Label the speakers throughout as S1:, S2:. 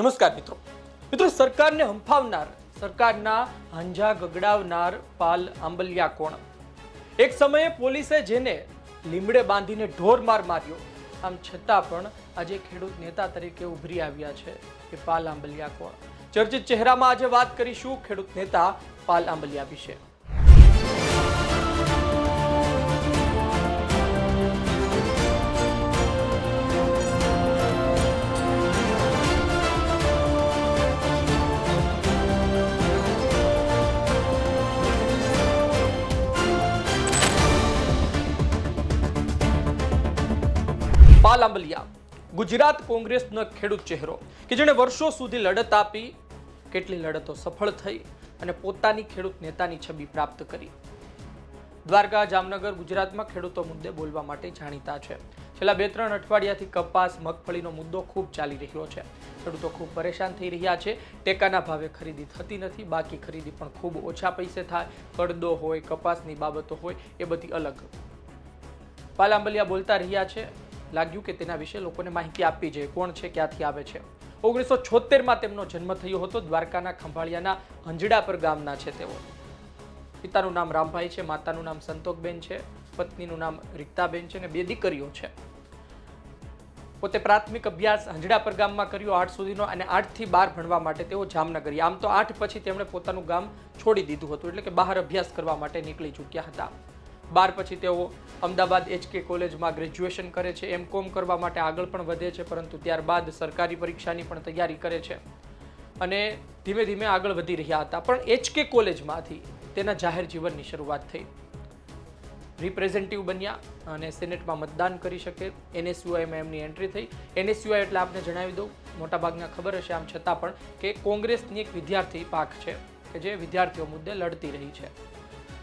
S1: નમસ્કાર મિત્રો. મિત્રો, સરકારને હંફાવનાર, સરકારના હંજા ગગડાવનાર પાલ આંબલિયા કોણ? એક સમયે પોલીસે જેને લીમડે બાંધીને ઢોર માર માર્યો, આમ છતાં પણ આજે ખેડૂત નેતા તરીકે ઉભરી આવ્યા છે એ પાલ આંબલિયા કોણ? ચર્ચિત ચહેરામાં આજે વાત કરીશું ખેડૂત નેતા પાલ આંબલિયા વિશે. પાલ આંબલિયા ગુજરાત કોંગ્રેસનો ખેડૂત ચહેરો કે જેણે વર્ષો સુધી લડત આપી, કેટલી લડતો સફળ થઈ અને પોતાની ખેડૂત નેતાની છબી પ્રાપ્ત કરી. દ્વારકા, જામનગર ગુજરાતમાં ખેડૂતો મુદ્દે બોલવા માટે જાણીતા છે. છેલ્લા બે ત્રણ અઠવાડિયાથી કપાસ, મગફળીનો મુદ્દો ખૂબ ચાલી રહ્યો છે. ખેડૂતો ખૂબ પરેશાન થઈ રહ્યા છે. ટેકાના ભાવે ખરીદી થતી નથી, બાકી ખરીદી પણ ખૂબ ઓછા પૈસે થાય. કડદો હોય, કપાસની બાબતો હોય, એ બધી અલગ. પાલાંબલિયા બોલતા રહ્યા છે. લાગ્યું કે તેના વિશે લોકોને માહિતી આપવી જોઈએ કોણ છે, ક્યાંથી આવે છે? ઓગણીસો છોતેરમાં તેમનો જન્મ થયો હતો દ્વારકાના ખંભાળિયાના હંજડાપર ગામના છે તેઓ. પિતાનું નામ રામભાઈ છે, માતાનું નામ સંતોકબેન છે, પત્નીનું નામ રીક્તાબેન છે અને બે દીકરીઓ છે. પોતે પ્રાથમિક અભ્યાસ હંજડાપર ગામમાં કર્યો આઠ સુધીનો અને આઠથી બાર ભણવા માટે તેઓ જામનગર. આમ તો આઠ પછી તેમણે પોતાનું ગામ છોડી દીધું હતું, એટલે કે બહાર અભ્યાસ કરવા માટે નીકળી ચૂક્યા હતા. બાર પછી તેઓ અમદાવાદ એચકે કોલેજમાં ગ્રેજ્યુએશન કરે છે. એમ કોમ કરવા માટે આગળ પણ વધે છે, પરંતુ ત્યારબાદ સરકારી પરીક્ષાની પણ તૈયારી કરે છે. અને ધીમે ધીમે આગળ વધી રહ્યા હતા. પણ એચકે કોલેજમાંથી તેના જાહેર જીવનની શરૂઆત થઈ. રિપ્રેઝેન્ટેટિવ બન્યા અને સેનેટમાં મતદાન કરી શકે. એનએસયુઆઈમાં એમની એન્ટ્રી થઈ. એનએસયુઆઈ એટલે આપને જણાવી દઉં, મોટાભાગના ખબર હશે આમ છતાં પણ કે કોંગ્રેસની એક વિદ્યાર્થી પાક છે કે જે વિદ્યાર્થીઓ મુદ્દે લડતી રહી છે.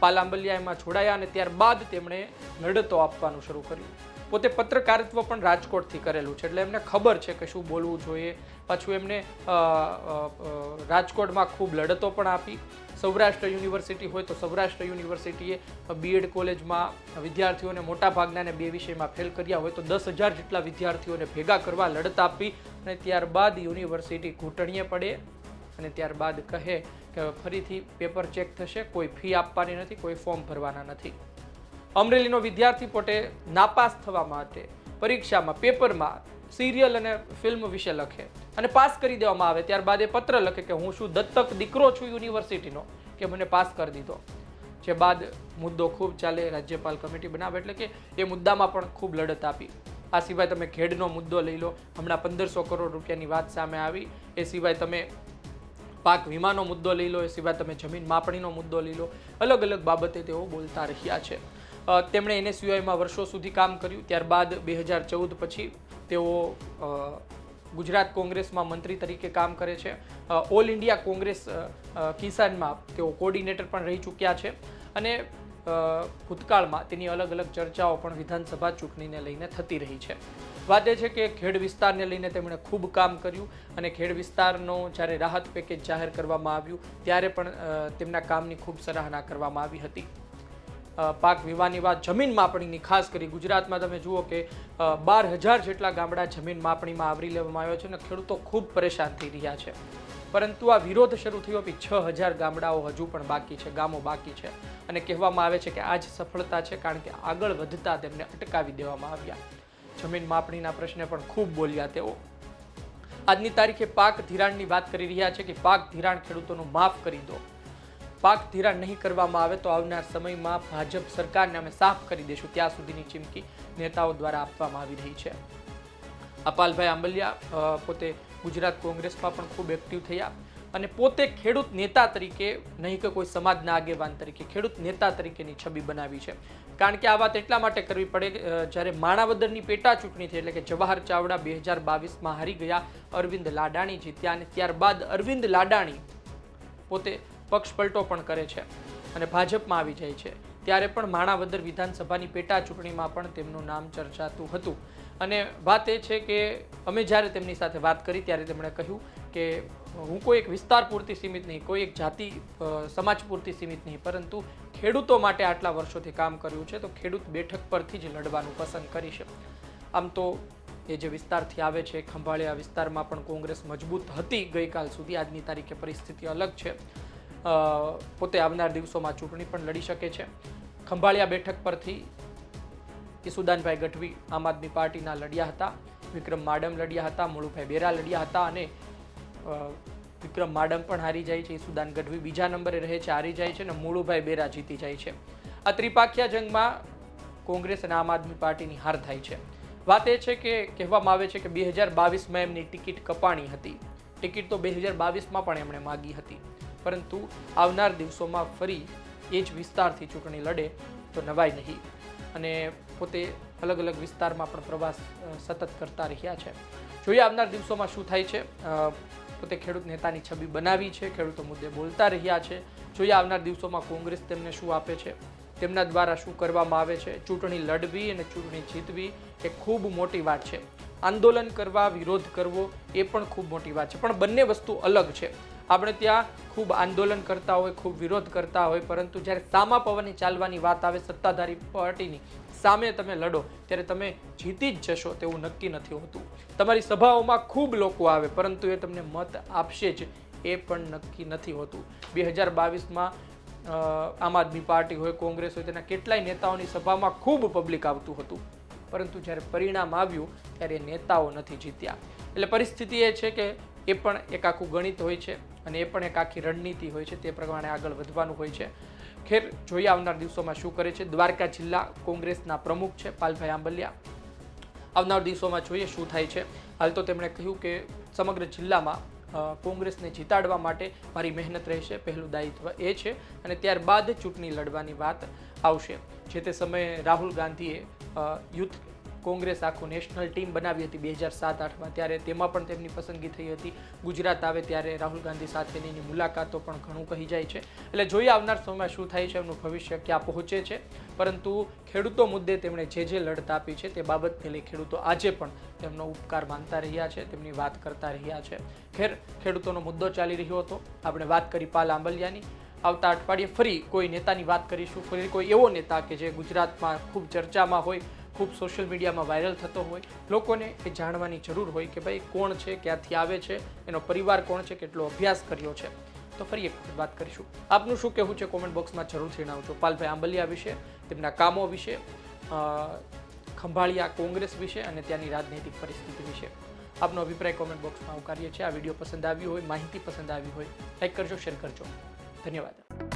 S1: પાલાંબલિયા એમાં છોડાયા અને ત્યારબાદ તેમણે લડતો આપવાનું શરૂ કર્યું. પોતે પત્રકારિત્વ પણ રાજકોટથી કરેલું છે, એટલે એમને ખબર છે કે શું બોલવું જોઈએ. પાછું એમને રાજકોટમાં ખૂબ લડતો પણ આપી. સૌરાષ્ટ્ર યુનિવર્સિટી હોય તો સૌરાષ્ટ્ર યુનિવર્સિટીએ બીએડ કોલેજમાં વિદ્યાર્થીઓને મોટા ભાગનાને બે વિષયમાં ફેલ કર્યા હોય તો દસ હજાર જેટલા વિદ્યાર્થીઓને ભેગા કરવા લડત આપી અને ત્યારબાદ યુનિવર્સિટી ઘૂંટણીએ પડે અને ત્યારબાદ કહે કે ફરીથી પેપર ચેક થશે, કોઈ ફી આપવાની નથી, કોઈ ફોર્મ ભરવાના નથી. અમરેલીનો વિદ્યાર્થી પોતે નાપાસ થવા માટે પરીક્ષામાં, પેપરમાં સિરિયલ અને ફિલ્મ વિશે લખે અને પાસ કરી દેવામાં આવે, ત્યારબાદ એ પત્ર લખે કે હું શું દત્તક દીકરો છું યુનિવર્સિટીનો, કે મને પાસ કરી દીધો. જે બાદ મુદ્દો ખૂબ ચાલે, રાજ્યપાલ કમિટી બનાવે, એટલે કે એ મુદ્દામાં પણ ખૂબ લડત આપી. આ સિવાય તમે ખેડનો મુદ્દો લઈ લો, હમણાં પંદરસો કરોડ રૂપિયાની વાત સામે આવી, એ સિવાય તમે પાક વીમાનો મુદ્દો લઈ લો, એ સિવાય તમે જમીન માપણીનો મુદ્દો લઈ લો. અલગ અલગ બાબતે તેઓ બોલતા રહ્યા છે. તેમણે એનએસયુઆઈમાં વર્ષો સુધી કામ કર્યું, ત્યારબાદ બે હજાર ચૌદ પછી તેઓ ગુજરાત કોંગ્રેસમાં મંત્રી તરીકે કામ કરે છે. ઓલ ઇન્ડિયા કોંગ્રેસ કિસાનમાં તેઓ કોર્ડિનેટર પણ રહી ચૂક્યા છે. અને ભૂતકાળમાં તેની અલગ અલગ ચર્ચાઓ પણ વિધાનસભા ચૂંટણીને લઈને થતી રહી છે. વાત એ છે કે ખેડ વિસ્તારને લઈને તેમણે ખૂબ કામ કર્યું અને ખેડ વિસ્તારનો જ્યારે રાહત પેકેજ જાહેર કરવામાં આવ્યું, ત્યારે પણ તેમના કામની ખૂબ સરાહના કરવામાં આવી હતી. પાક વિવાની વાત જમીન માપણીની, ખાસ કરી ગુજરાતમાં તમે જુઓ કે બાર હજાર જેટલા ગામડા જમીન માપણીમાં આવરી લેવામાં આવ્યો છે અને ખેડૂતો ખૂબ પરેશાન થઈ રહ્યા છે. પરંતુ આ વિરોધ શરૂ થયો પછી છ હજાર ગામડાઓ હજુ પણ બાકી છે, ગામો બાકી છે. અને કહેવામાં આવે છે કે આ જ સફળતા છે કારણ કે આગળ વધતા તેમને અટકાવી દેવામાં આવ્યા. જમીન માપણીના પ્રશ્ને પણ ખૂબ બોલ્યા તેઓ. આજની તારીખે પાક ધિરાણની વાત કરી રહ્યા છે કે પાક ધિરાણ ખેડૂતોનું માફ કરી દો. પાક ધિરાણ નહીં કરવામાં આવે તો આવનાર સમયમાં ભાજપ સરકારને અમે સાફ કરી દઈશું ત્યાં સુધીની ચીમકી નેતાઓ દ્વારા આપવામાં આવી રહી છે. અપાલભાઈ આંબલિયા પોતે ગુજરાત કોંગ્રેસમાં પણ ખૂબ એક્ટિવ થયા અને પોતે ખેડૂત નેતા તરીકે નહીં કે કોઈ સમાજના આગેવાન તરીકે, ખેડૂત નેતા તરીકેની છબી બનાવી છે. કારણ કે આ વાત એટલા માટે કરવી પડે જ્યારે માણાવદરની પેટા ચૂંટણી થઈ એટલે કે જવાહર ચાવડા બે હજાર બાવીસમાં હારી ગયા અરવિંદ લાડાણી જીત્યા અને ત્યારબાદ અરવિંદ લાડાણી પોતે પક્ષ પલટો પણ કરે છે અને ભાજપમાં આવી જાય છે. ત્યારે પણ માણાવદર વિધાનસભાની પેટા ચૂંટણીમાં પણ તેમનું નામ ચર્ચાતું હતું. અને વાત એ છે કે અમે જ્યારે તેમની સાથે વાત કરી ત્યારે તેમણે કહ્યું કે હું કોઈ એક વિસ્તાર પૂરતી સીમિત નહીં, કોઈ એક જાતિ સમાજ પૂરતી સીમિત નહીં, પરંતુ ખેડૂતો માટે આટલા વર્ષોથી કામ કર્યું છે તો ખેડૂત બેઠક પરથી જ લડવાનું પસંદ કરીશ આમ તો એ જે વિસ્તારથી આવે છે, ખંભાળિયા વિસ્તારમાં પણ કોંગ્રેસ મજબૂત હતી ગઈકાલ સુધી. આજની તારીખે પરિસ્થિતિ અલગ છે. પોતે આવનાર દિવસોમાં ચૂંટણી પણ લડી શકે છે. ખંભાળિયા બેઠક પરથી ઈસુદાનભાઈ ગઢવી આમ આદમી પાર્ટીના લડ્યા હતા, વિક્રમ માડમ લડ્યા હતા, મુળુભાઈ બેરા લડ્યા હતા અને વિક્રમ માડમ પણ હારી જાય છે ઈસુદાન ગઢવી બીજા નંબરે રહે છે, હારી જાય છે અને મુળુભાઈ બેરા જીતી જાય છે. આ ત્રિપાખિયા જંગમાં કોંગ્રેસ અને આમ આદમી પાર્ટીની હાર થાય છે. વાત એ છે કે, કહેવામાં આવે છે કે બે હજાર બાવીસમાં એમની ટિકિટ કપાણી હતી. ટિકિટ તો બે હજાર બાવીસમાં પણ એમણે માગી હતી. પરંતુ આવનાર દિવસોમાં ફરી એ જ વિસ્તારથી ચૂંટણી લડે તો નવાય નહીં. અને પોતે અલગ અલગ વિસ્તારમાં પણ પ્રવાસ સતત કરતા રહ્યા છે. જોઈએ આવનાર દિવસોમાં શું થાય છે. પોતે ખેડૂત નેતાની છબી બનાવી છે, ખેડૂતો મુદ્દે બોલતા રહ્યા છે. જોઈએ આવનાર દિવસોમાં કોંગ્રેસ તેમને શું આપે છે. તેમના દ્વારા શું કરવામાં આવે છે. ચૂંટણી લડવી અને ચૂંટણી જીતવી એ ખૂબ મોટી વાત છે. આંદોલન કરવા, વિરોધ કરવો એ પણ ખૂબ મોટી વાત છે. પણ બંને વસ્તુ અલગ છે. આપણે ત્યાં ખૂબ આંદોલન કરતા હોય, ખૂબ વિરોધ કરતા હોય, પરંતુ જ્યારે સામા પવને ચાલવાની વાત આવે સત્તાધારી પાર્ટીની, સામે તમે લડો, ત્યારે તમે જીતી જ જશો તેવું નક્કી નથી હોતું. તમારી સભાઓમાં ખૂબ લોકો આવે, પરંતુ એ તમને મત આપશે જ, એ પણ નક્કી નથી હોતું. બે હજાર બાવીસમાં આમ આદમી પાર્ટી હોય, કોંગ્રેસ હોય, તેના કેટલાય નેતાઓની સભામાં ખૂબ પબ્લિક આવતું હતું. પરંતુ જ્યારે પરિણામ આવ્યું, ત્યારે નેતાઓ નથી જીત્યા. એટલે પરિસ્થિતિ એ છે કે એ પણ એક આખું ગણિત હોય છે. અને એ પણ એક આખી રણનીતિ હોય છે, તે પ્રમાણે આગળ વધવાનું હોય છે. ખેર જોઈએ આવનાર દિવસોમાં શું કરે છે? દ્વારકા જિલ્લા કોંગ્રેસના પ્રમુખ છે, પાલભાઈ આંબલિયા. આવનાર દિવસોમાં જોઈએ શું થાય છે. હાલ તો તેમણે કહ્યું કે સમગ્ર જિલ્લામાં કોંગ્રેસને જીતાડવા માટે મારી મહેનત રહેશે. પહેલું દાયિત્વ એ છે અને ત્યારબાદ ચૂંટણી લડવાની વાત આવશે. જે તે સમયે રાહુલ ગાંધીએ યુથ કોંગ્રેસ આખું નેશનલ ટીમ બનાવી હતી બે હજાર સાત આઠમાં. ત્યારે તેમાં પણ તેમની પસંદગી થઈ હતી. ગુજરાત આવે ત્યારે રાહુલ ગાંધી સાથેની મુલાકાતો પણ ઘણું કહી જાય છે. એટલે જોઈએ આવનાર સમયમાં શું થાય છે, એમનું ભવિષ્ય ક્યાં પહોંચે છે? પરંતુ ખેડૂતો મુદ્દે તેમણે જે જે લડત આપી છે તે બાબતને લઈ ખેડૂતો આજે પણ તેમનો ઉપકાર માનતા રહ્યા છે, તેમની વાત કરતા રહ્યા છે. ખેર, ખેડૂતોનો મુદ્દો ચાલી રહ્યો હતો. આપણે વાત કરી પાલ આંબલિયાની. આવતા અઠવાડિયે ફરી કોઈ નેતાની વાત કરીશું. ફરી કોઈ એવો નેતા કે જે ગુજરાતમાં ખૂબ ચર્ચામાં હોય ખૂબ સોશિયલ મીડિયામાં વાયરલ થતો હોય, લોકોને એ જાણવાની જરૂર હોય કે ભાઈ કોણ છે, ક્યાંથી આવે છે, એનો પરિવાર કોણ છે, કેટલો અભ્યાસ કર્યો છે. તો ફરી એક વાત કરીશું. આપનું શું કહેવું છે કોમેન્ટ બોક્સમાં જરૂરથી જણાવજો. પાલભાઈ આંબલિયા વિશે, તેમના કામો વિશે ખંભાળિયા કોંગ્રેસ વિશે અને ત્યાંની રાજનૈતિક પરિસ્થિતિ વિશે. આપનો અભિપ્રાય કોમેન્ટ બોક્સમાં આવકારીએ છીએ. આ વીડિયો પસંદ આવ્યો હોય, માહિતી પસંદ આવી હોય લાઈક કરજો શેર કરજો. ધન્યવાદ.